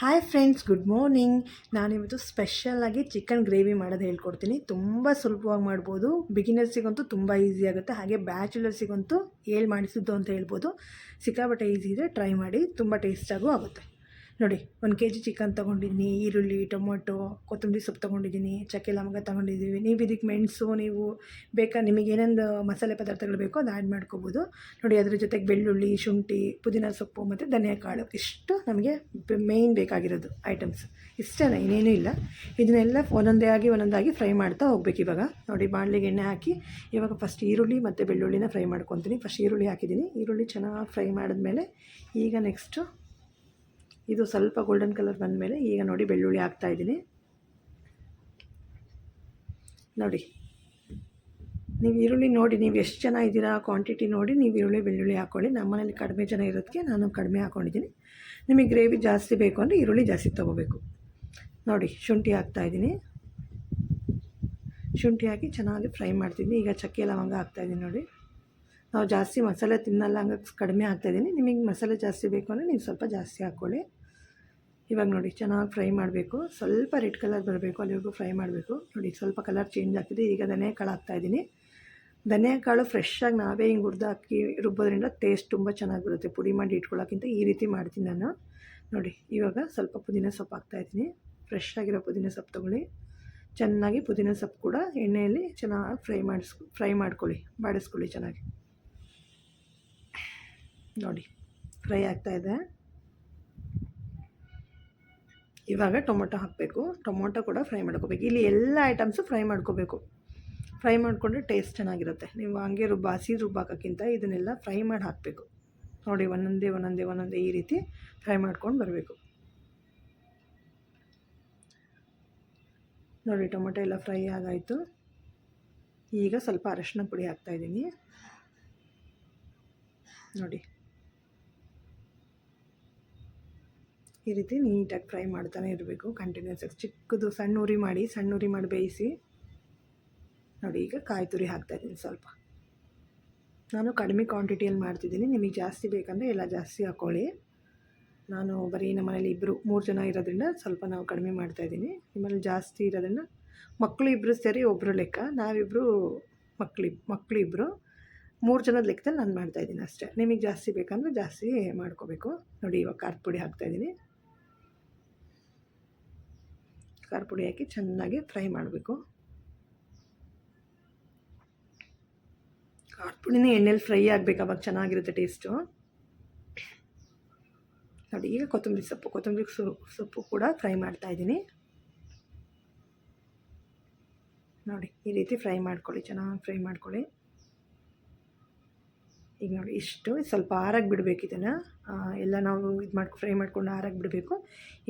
Hi friends good morning ನಾನಿವತ್ತು ಸ್ಪೆಷಲಾಗಿ chicken gravy ಮಾಡೋದು ಹೇಳ್ಕೊಡ್ತೀನಿ. ತುಂಬ ಸುಲಭವಾಗಿ ಮಾಡ್ಬೋದು. ಬಿಗಿನರ್ಸಿಗಂತೂ ತುಂಬ ಈಸಿ ಆಗುತ್ತೆ. ಹಾಗೆ ಬ್ಯಾಚುಲರ್ಸಿಗಂತೂ ಹೇಳಿ ಮಾಡಿಸಿದ್ದು ಅಂತ ಹೇಳ್ಬೋದು. ಸಿಕ್ಕಾಪಟ್ಟೆ ಈಸಿ ಇದೆ. ಟ್ರೈ ಮಾಡಿ. ತುಂಬ ಟೇಸ್ಟಾಗೂ ಆಗುತ್ತೆ. ನೋಡಿ, ಒಂದು ಕೆ ಜಿ ಚಿಕನ್ ತೊಗೊಂಡಿದ್ದೀನಿ ಈರುಳ್ಳಿ, ಟೊಮೊಟೊ, ಕೊತ್ತಂಬರಿ ಸೊಪ್ಪು ತೊಗೊಂಡಿದ್ದೀನಿ, ಚಕ್ಕೆ ಲವಂಗ ತೊಗೊಂಡಿದ್ದೀವಿ. ನೀವು ಇದಕ್ಕೆ ಮೆಣಸು, ನೀವು ಬೇಕಾ ನಿಮಗೆ ಏನೇನು ಮಸಾಲೆ ಪದಾರ್ಥಗಳು ಬೇಕೋ ಅದು ಆ್ಯಡ್ ಮಾಡ್ಕೋಬೋದು. ನೋಡಿ, ಅದರ ಜೊತೆಗೆ ಬೆಳ್ಳುಳ್ಳಿ, ಶುಂಠಿ, ಪುದೀನ ಸೊಪ್ಪು ಮತ್ತು ಧನಿಯಾ ಕಾಳು, ಇಷ್ಟು ನಮಗೆ ಮೇಯ್ನ್ ಬೇಕಾಗಿರೋದು ಐಟಮ್ಸ್ ಇಷ್ಟೇ ಇನ್ನೇನೂ ಇಲ್ಲ. ಇದನ್ನೆಲ್ಲ ಒಂದೊಂದೇ ಆಗಿ ಒಂದೊಂದಾಗಿ ಫ್ರೈ ಮಾಡ್ತಾ ಹೋಗ್ಬೇಕು ಇವಾಗ. ನೋಡಿ, ಬಾಣಲೆಗೆ ಎಣ್ಣೆ ಹಾಕಿ, ಇವಾಗ ಫಸ್ಟ್ ಈರುಳ್ಳಿ ಮತ್ತು ಬೆಳ್ಳುಳ್ಳಿನ ಫ್ರೈ ಮಾಡ್ಕೊತೀನಿ. ಫಸ್ಟ್ ಈರುಳ್ಳಿ ಹಾಕಿದ್ದೀನಿ. ಈರುಳ್ಳಿ ಚೆನ್ನಾಗಿ ಫ್ರೈ ಮಾಡಿದ್ಮೇಲೆ ಈಗ ನೆಕ್ಸ್ಟು ಇದು ಸ್ವಲ್ಪ ಗೋಲ್ಡನ್ ಕಲರ್ ಬಂದಮೇಲೆ ಈಗ ನೋಡಿ ಬೆಳ್ಳುಳ್ಳಿ ಹಾಕ್ತಾಯಿದ್ದೀನಿ ನೋಡಿ, ನೀವು ಈರುಳ್ಳಿ ನೋಡಿ, ನೀವು ಎಷ್ಟು ಜನ ಇದ್ದೀರಾ ಕ್ವಾಂಟಿಟಿ ನೋಡಿ, ನೀವು ಈರುಳ್ಳಿ, ಬೆಳ್ಳುಳ್ಳಿ ಹಾಕ್ಕೊಳ್ಳಿ. ನಮ್ಮನೇಲಿ ಕಡಿಮೆ ಜನ ಇರೋದಕ್ಕೆ ನಾನು ಕಡಿಮೆ ಹಾಕ್ಕೊಂಡಿದ್ದೀನಿ. ನಿಮಗೆ ಗ್ರೇವಿ ಜಾಸ್ತಿ ಬೇಕು ಅಂದರೆ ಈರುಳ್ಳಿ ಜಾಸ್ತಿ ತೊಗೋಬೇಕು. ನೋಡಿ, ಶುಂಠಿ ಹಾಕ್ತಾಯಿದ್ದೀನಿ ಶುಂಠಿ ಹಾಕಿ ಚೆನ್ನಾಗಿ ಫ್ರೈ ಮಾಡ್ತಿದ್ದೀನಿ. ಈಗ ಚಕ್ಕೆ, ಲವಂಗ ಹಾಕ್ತಾಯಿದ್ದೀನಿ ನೋಡಿ. ನಾವು ಜಾಸ್ತಿ ಮಸಾಲೆ ತಿನ್ನಲ್ಲ ಹಂಗಾಗಿ ಕಡಿಮೆ ಹಾಕ್ತಾಯಿದ್ದೀನಿ ನಿಮಗೆ ಮಸಾಲೆ ಜಾಸ್ತಿ ಬೇಕು ಅಂದರೆ ನೀವು ಸ್ವಲ್ಪ ಜಾಸ್ತಿ ಹಾಕ್ಕೊಳ್ಳಿ. ಇವಾಗ ನೋಡಿ, ಚೆನ್ನಾಗಿ ಫ್ರೈ ಮಾಡಬೇಕು. ಸ್ವಲ್ಪ ರೆಡ್ ಕಲರ್ ಬರಬೇಕು, ಅಲ್ಲಿವರೆಗೂ ಫ್ರೈ ಮಾಡಬೇಕು. ನೋಡಿ, ಸ್ವಲ್ಪ ಕಲರ್ ಚೇಂಜ್ ಆಗ್ತಿದೆ. ಈಗ ಧನಿಯಾ ಕಾಳು ಹಾಕ್ತಾಯಿದ್ದೀನಿ ಧನಿಯಾ ಕಾಳು ಫ್ರೆಶ್ಶಾಗಿ ನಾವೇ ಹಿಂಗೆ ಹುರಿದು ಹಾಕಿ ರುಬ್ಬೋದ್ರಿಂದ ಟೇಸ್ಟ್ ತುಂಬ ಚೆನ್ನಾಗಿ ಬರುತ್ತೆ. ಪುಡಿ ಮಾಡಿ ಇಟ್ಕೊಳ್ಳೋಕ್ಕಿಂತ ಈ ರೀತಿ ಮಾಡ್ತೀನಿ ನಾನು. ನೋಡಿ, ಇವಾಗ ಸ್ವಲ್ಪ ಪುದೀನ ಸೊಪ್ಪು ಹಾಕ್ತಾಯಿದ್ದೀನಿ ಫ್ರೆಶ್ ಆಗಿರೋ ಪುದೀನ ಸೊಪ್ಪು ತೊಗೊಳ್ಳಿ. ಚೆನ್ನಾಗಿ ಪುದೀನ ಸೊಪ್ಪು ಕೂಡ ಎಣ್ಣೆಯಲ್ಲಿ ಚೆನ್ನಾಗಿ ಫ್ರೈ ಮಾಡಿಸ್, ಫ್ರೈ ಮಾಡ್ಕೊಳ್ಳಿ. ಬಾಡಿಸ್ಕೊಳ್ಳಿ ಚೆನ್ನಾಗಿ. ನೋಡಿ, ಫ್ರೈ ಆಗ್ತಾಯಿದೆ ಇವಾಗ ಟೊಮೊಟೊ ಹಾಕಬೇಕು. ಟೊಮೊಟೊ ಕೂಡ ಫ್ರೈ ಮಾಡ್ಕೋಬೇಕು. ಇಲ್ಲಿ ಎಲ್ಲ ಐಟಮ್ಸು ಫ್ರೈ ಮಾಡ್ಕೋಬೇಕು. ಫ್ರೈ ಮಾಡಿಕೊಂಡ್ರೆ ಟೇಸ್ಟ್ ಚೆನ್ನಾಗಿರುತ್ತೆ. ನೀವು ಹಂಗೆ ರುಬ್ಬ, ಹಸಿ ರುಬ್ಬಾಕೋಕ್ಕಿಂತ ಇದನ್ನೆಲ್ಲ ಫ್ರೈ ಮಾಡಿ ಹಾಕಬೇಕು. ನೋಡಿ, ಒಂದೊಂದೇ ಒಂದೊಂದೇ ಒಂದೊಂದೇ ಈ ರೀತಿ ಫ್ರೈ ಮಾಡ್ಕೊಂಡು ಬರಬೇಕು. ನೋಡಿ, ಟೊಮೊಟೊ ಎಲ್ಲ ಫ್ರೈ ಆಗಾಯಿತು. ಈಗ ಸ್ವಲ್ಪ ಅರಶಿನ ಪುಡಿ ಹಾಕ್ತಾಯಿದ್ದೀನಿ ನೋಡಿ. ಈ ರೀತಿ ನೀಟಾಗಿ ಫ್ರೈ ಮಾಡ್ತಾನೆ ಇರಬೇಕು ಕಂಟಿನ್ಯೂಸ್ ಆಗಿ. ಚಿಕ್ಕದು ಸಣ್ಣ ಉರಿ ಮಾಡಿ ಸಣ್ಣ ಉರಿ ಮಾಡಿ ಬೇಯಿಸಿ. ನೋಡಿ, ಈಗ ಕಾಯಿ ತುರಿ ಹಾಕ್ತಾಯಿದ್ದೀನಿ ಸ್ವಲ್ಪ. ನಾನು ಕಡಿಮೆ ಕ್ವಾಂಟಿಟಿಯಲ್ಲಿ ಮಾಡ್ತಿದ್ದೀನಿ. ನಿಮಗೆ ಜಾಸ್ತಿ ಬೇಕಂದರೆ ಎಲ್ಲ ಜಾಸ್ತಿ ಹಾಕ್ಕೊಳ್ಳಿ ನಾನು ಬರೀ ನಮ್ಮ ಮನೇಲಿ ಇಬ್ಬರು ಮೂರು ಜನ ಇರೋದ್ರಿಂದ ಸ್ವಲ್ಪ ನಾವು ಕಡಿಮೆ ಮಾಡ್ತಾಯಿದ್ದೀನಿ ನಿಮ್ಮಲ್ಲಿ ಜಾಸ್ತಿ ಇರೋದನ್ನು ಮಕ್ಕಳು ಇಬ್ಬರು ಸೇರಿ ಒಬ್ಬರು ಲೆಕ್ಕ ನಾವಿಬ್ಬರು ಮಕ್ಕಳಿ ಮಕ್ಕಳು ಇಬ್ಬರು ಮೂರು ಜನದ ಲೆಕ್ಕದಲ್ಲಿ ನಾನು ಮಾಡ್ತಾಯಿದ್ದೀನಿ ಅಷ್ಟೇ. ನಿಮಗೆ ಜಾಸ್ತಿ ಬೇಕಂದ್ರೆ ಜಾಸ್ತಿ ಮಾಡ್ಕೋಬೇಕು. ನೋಡಿ, ಇವಾಗ ಖಾರದ ಪುಡಿ ಹಾಕ್ತಾಯಿದ್ದೀನಿ ಖಾರ ಪುಡಿ ಹಾಕಿ ಚೆನ್ನಾಗಿ ಫ್ರೈ ಮಾಡಬೇಕು. ಖಾರ ಪುಡಿನೇ ಎಣ್ಣೆಲಿ ಫ್ರೈ ಆಗಬೇಕು, ಅವಾಗ ಚೆನ್ನಾಗಿರುತ್ತೆ ಟೇಸ್ಟು. ನೋಡಿ, ಈಗ ಕೊತ್ತಂಬರಿ ಸೊಪ್ಪು ಕೊತ್ತಂಬರಿ ಸೊಪ್ಪು ಕೂಡ ಫ್ರೈ ಮಾಡ್ತಾಯಿದ್ದೀನಿ ನೋಡಿ, ಈ ರೀತಿ ಫ್ರೈ ಮಾಡ್ಕೊಳ್ಳಿ, ಚೆನ್ನಾಗಿ ಫ್ರೈ ಮಾಡ್ಕೊಳ್ಳಿ. ಈಗ ನೋಡಿ ಇಷ್ಟು ಸ್ವಲ್ಪ ಆರಾಗಿ ಬಿಡಬೇಕು ಇದನ್ನು ಎಲ್ಲ ನಾವು ಇದು ಮಾಡ್ಕೊ, ಫ್ರೈ ಮಾಡ್ಕೊಂಡು ಆರಾಗಿ ಬಿಡಬೇಕು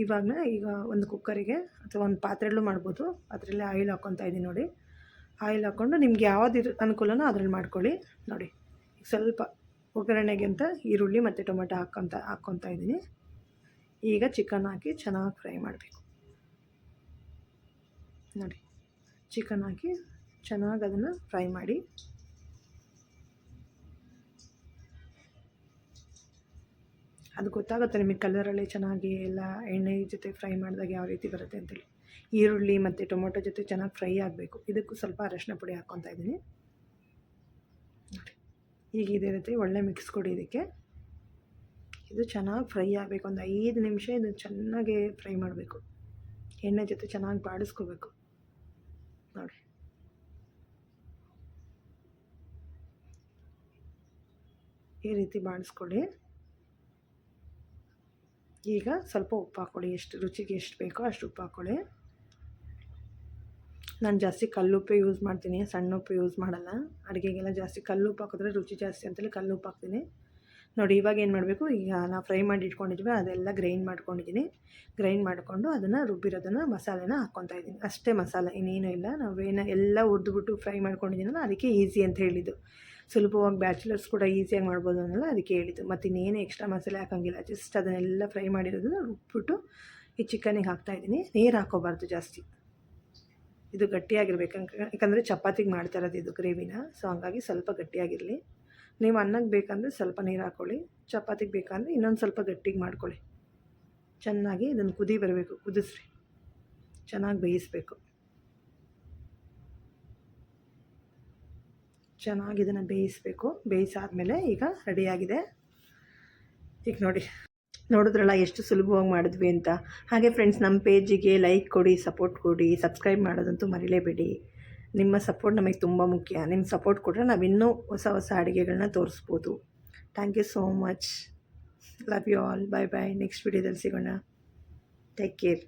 ಇವಾಗ ಈಗ ಒಂದು ಕುಕ್ಕರಿಗೆ ಅಥವಾ ಒಂದು ಪಾತ್ರೆಲ್ಲೂ ಮಾಡ್ಬೋದು. ಅದರಲ್ಲೇ ಆಯಿಲ್ ಹಾಕ್ಕೊತಾ ಇದ್ದೀನಿ ನೋಡಿ. ಆಯಿಲ್ ಹಾಕ್ಕೊಂಡು ನಿಮ್ಗೆ ಯಾವ್ದು ಅನುಕೂಲನೋ ಅದ್ರಲ್ಲಿ ಮಾಡ್ಕೊಳ್ಳಿ. ನೋಡಿ ಸ್ವಲ್ಪ ಒಗ್ಗರಣೆಗೆ ಅಂತ ಈರುಳ್ಳಿ ಮತ್ತು ಟೊಮೆಟೊ ಹಾಕ್ಕೊತ ಹಾಕ್ಕೊತಾ ಇದ್ದೀನಿ ಈಗ ಚಿಕನ್ ಹಾಕಿ ಚೆನ್ನಾಗಿ ಫ್ರೈ ಮಾಡಬೇಕು. ನೋಡಿ, ಚಿಕನ್ ಹಾಕಿ ಚೆನ್ನಾಗಿ ಅದನ್ನು ಫ್ರೈ ಮಾಡಿ. ಅದು ಗೊತ್ತಾಗುತ್ತೆ ನಿಮಗೆ ಕಲರಲ್ಲಿ ಚೆನ್ನಾಗಿ ಎಲ್ಲ ಎಣ್ಣೆ ಜೊತೆ ಫ್ರೈ ಮಾಡಿದಾಗ ಯಾವ ರೀತಿ ಬರುತ್ತೆ ಅಂತೇಳಿ. ಈರುಳ್ಳಿ ಮತ್ತು ಟೊಮೊಟೊ ಜೊತೆ ಚೆನ್ನಾಗಿ ಫ್ರೈ ಆಗಬೇಕು. ಇದಕ್ಕೂ ಸ್ವಲ್ಪ ಅರಶಿನ ಪುಡಿ ಹಾಕ್ಕೊತಾ ಇದ್ದೀನಿ. ನೋಡಿ, ಈಗ ಇದೇ ರೀತಿ ಒಳ್ಳೆ ಮಿಕ್ಸ್ ಕೊಡಿ ಇದಕ್ಕೆ. ಇದು ಚೆನ್ನಾಗಿ ಫ್ರೈ ಆಗಬೇಕು. ಒಂದು ಐದು ನಿಮಿಷ ಇದು ಚೆನ್ನಾಗಿ ಫ್ರೈ ಮಾಡಬೇಕು. ಎಣ್ಣೆ ಜೊತೆ ಚೆನ್ನಾಗಿ ಬಾಡಿಸ್ಕೋಬೇಕು. ನೋಡಿ. ಈ ರೀತಿ ಬಾಡಿಸ್ಕೊಳ್ಳಿ. ಈಗ ಸ್ವಲ್ಪ ಉಪ್ಪು ಹಾಕ್ಕೊಳ್ಳಿ ಎಷ್ಟು ರುಚಿಗೆ ಎಷ್ಟು ಬೇಕೋ ಅಷ್ಟು ಉಪ್ಪು ಹಾಕ್ಕೊಳ್ಳಿ ನಾನು ಜಾಸ್ತಿ ಕಲ್ಲುಪ್ಪೆ ಯೂಸ್ ಮಾಡ್ತೀನಿ. ಸಣ್ಣ ಉಪ್ಪು ಯೂಸ್ ಮಾಡಲ್ಲ. ಅಡುಗೆಗೆಲ್ಲ ಜಾಸ್ತಿ ಕಲ್ಲು ಉಪ್ಪು ಹಾಕಿದ್ರೆ ರುಚಿ ಜಾಸ್ತಿ ಅಂತೇಳಿ ಕಲ್ಲುಪ್ಪು ಹಾಕ್ತೀನಿ. ನೋಡಿ, ಇವಾಗ ಏನು ಮಾಡಬೇಕು? ಈಗ ನಾವು ಫ್ರೈ ಮಾಡಿ ಇಟ್ಕೊಂಡಿದ್ವಿ. ಅದೆಲ್ಲ ಗ್ರೈಂಡ್ ಮಾಡ್ಕೊಂಡಿದ್ದೀನಿ. ಗ್ರೈಂಡ್ ಮಾಡಿಕೊಂಡು ಅದನ್ನು ರುಬ್ಬಿರೋದನ್ನು ಮಸಾಲೆನ ಹಾಕ್ಕೊತಾ ಇದ್ದೀನಿ. ಅಷ್ಟೇ ಮಸಾಲೆ, ಇನ್ನೇನು ಇಲ್ಲ. ನಾವು ಏನೋ ಎಲ್ಲ ಹುರಿದ್ಬಿಟ್ಟು ಫ್ರೈ ಮಾಡ್ಕೊಂಡಿದ್ದೀನಲ್ಲ, ಅದಕ್ಕೆ ಈಸಿ ಅಂತ ಹೇಳಿದ್ದು. ಸುಲಭವಾಗಿ ಬ್ಯಾಚುಲರ್ಸ್ ಕೂಡ ಈಸಿಯಾಗಿ ಮಾಡ್ಬೋದು ಅನ್ನೋಲ್ಲ ಅದಕ್ಕೆ ಹೇಳಿದ್ದು. ಮತ್ತು ಇನ್ನೇನು ಎಕ್ಸ್ಟ್ರಾ ಮಸಾಲೆ ಹಾಕೋಂಗಿಲ್ಲ. ಜಸ್ಟ್ ಅದನ್ನೆಲ್ಲ ಫ್ರೈ ಮಾಡಿರೋದನ್ನ ರುಬ್ಬಿಟ್ಟು ಈ ಚಿಕನಿಗೆ ಹಾಕ್ತಾಯಿದ್ದೀನಿ ನೀರು ಹಾಕೋಬಾರ್ದು ಜಾಸ್ತಿ. ಇದು ಗಟ್ಟಿಯಾಗಿರ್ಬೇಕು. ಯಾಕಂದರೆ ಚಪಾತಿಗೆ ಮಾಡ್ತಾ ಇರೋದು ಇದು ಗ್ರೇವಿನ ಸೊ ಹಂಗಾಗಿ ಸ್ವಲ್ಪ ಗಟ್ಟಿಯಾಗಿರಲಿ. ನೀವು ಅನ್ನಕ್ಕೆ ಬೇಕಂದರೆ ಸ್ವಲ್ಪ ನೀರು ಹಾಕ್ಕೊಳ್ಳಿ ಚಪಾತಿಗೆ ಬೇಕಂದರೆ ಇನ್ನೊಂದು ಸ್ವಲ್ಪ ಗಟ್ಟಿಗೆ ಮಾಡ್ಕೊಳ್ಳಿ. ಚೆನ್ನಾಗಿ ಇದನ್ನು ಕುದಿ ಬರಬೇಕು. ಕುದಿಸ್ರಿ. ಚೆನ್ನಾಗಿ ಬೇಯಿಸ್ಬೇಕು. ಚೆನ್ನಾಗಿ ಇದನ್ನು ಬೇಯಿಸಬೇಕು. ಬೇಯಿಸಾದ್ಮೇಲೆ ಈಗ ರೆಡಿಯಾಗಿದೆ. ಈಗ ನೋಡಿ, ನೋಡಿದ್ರಲ್ಲ ಎಷ್ಟು ಸುಲಭವಾಗಿ ಮಾಡಿದ್ವಿ ಅಂತ. ಹಾಗೆ ಫ್ರೆಂಡ್ಸ್ ನಮ್ಮ ಪೇಜಿಗೆ ಲೈಕ್ ಕೊಡಿ ಸಪೋರ್ಟ್ ಕೊಡಿ ಸಬ್ಸ್ಕ್ರೈಬ್ ಮಾಡೋದಂತೂ ಮರಿಲೇಬೇಡಿ. ನಿಮ್ಮ ಸಪೋರ್ಟ್ ನಮಗೆ ತುಂಬ ಮುಖ್ಯ. ನಿಮ್ಮ ಸಪೋರ್ಟ್ ಕೊಟ್ಟರೆ ನಾವು ಇನ್ನೂ ಹೊಸ ಹೊಸ ಅಡುಗೆಗಳನ್ನ ತೋರಿಸ್ಬೋದು. Thank you so much love you all bye bye next ವಿಡಿಯೋದಲ್ಲಿ ಸಿಗೋಣ. Take care